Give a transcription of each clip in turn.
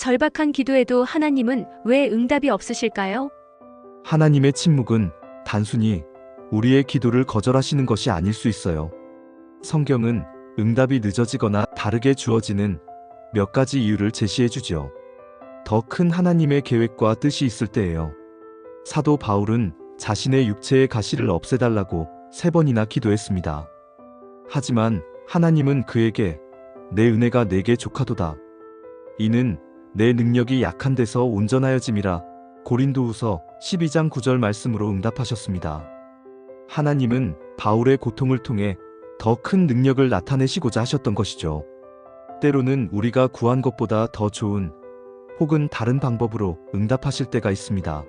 절박한 기도에도 하나님은 왜 응답이 없으실까요? 하나님의 침묵은 단순히 우리의 기도를 거절하시는 것이 아닐 수 있어요. 성경은 응답이 늦어지거나 다르게 주어지는 몇 가지 이유를 제시해 주지요. 더 큰 하나님의 계획과 뜻이 있을 때예요. 사도 바울은 자신의 육체의 가시를 없애달라고 세 번이나 기도했습니다. 하지만 하나님은 그에게 내 은혜가 내게 족하도다. 이는 내 능력이 약한 데서 온전하여짐이라 고린도후서 12장 9절 말씀으로 응답하셨습니다. 하나님은 바울의 고통을 통해 더 큰 능력을 나타내시고자 하셨던 것이죠. 때로는 우리가 구한 것보다 더 좋은 혹은 다른 방법으로 응답하실 때가 있습니다.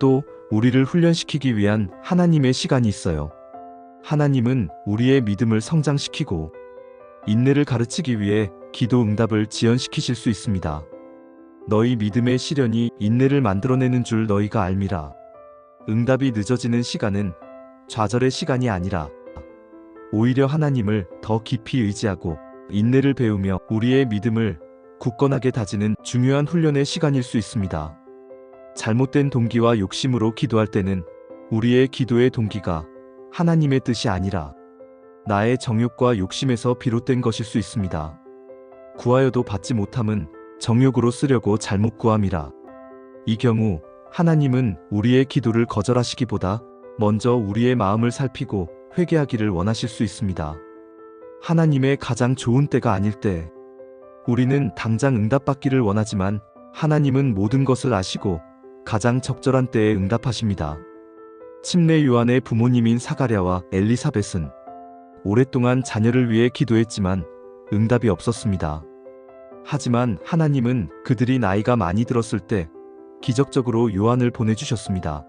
또 우리를 훈련시키기 위한 하나님의 시간이 있어요. 하나님은 우리의 믿음을 성장시키고 인내를 가르치기 위해 기도 응답을 지연시키실 수 있습니다. 너희 믿음의 시련이 인내를 만들어내는 줄 너희가 알미라. 응답이 늦어지는 시간은 좌절의 시간이 아니라 오히려 하나님을 더 깊이 의지하고 인내를 배우며 우리의 믿음을 굳건하게 다지는 중요한 훈련의 시간일 수 있습니다. 잘못된 동기와 욕심으로 기도할 때는 우리의 기도의 동기가 하나님의 뜻이 아니라 나의 정욕과 욕심에서 비롯된 것일 수 있습니다. 구하여도 받지 못함은 정욕으로 쓰려고 잘못 구함이라. 이 경우 하나님은 우리의 기도를 거절하시기보다 먼저 우리의 마음을 살피고 회개하기를 원하실 수 있습니다. 하나님의 가장 좋은 때가 아닐 때 우리는 당장 응답받기를 원하지만 하나님은 모든 것을 아시고 가장 적절한 때에 응답하십니다. 침례 요한의 부모님인 사가랴와 엘리사벳은 오랫동안 자녀를 위해 기도했지만 응답이 없었습니다. 하지만 하나님은 그들이 나이가 많이 들었을 때 기적적으로 요한을 보내주셨습니다.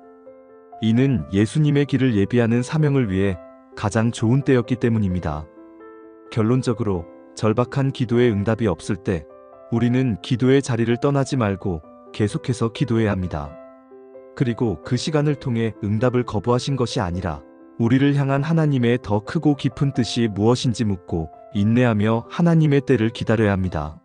이는 예수님의 길을 예비하는 사명을 위해 가장 좋은 때였기 때문입니다. 결론적으로 절박한 기도의 응답이 없을 때 우리는 기도의 자리를 떠나지 말고 계속해서 기도해야 합니다. 그리고 그 시간을 통해 응답을 거부하신 것이 아니라 우리를 향한 하나님의 더 크고 깊은 뜻이 무엇인지 묻고 인내하며 하나님의 때를 기다려야 합니다.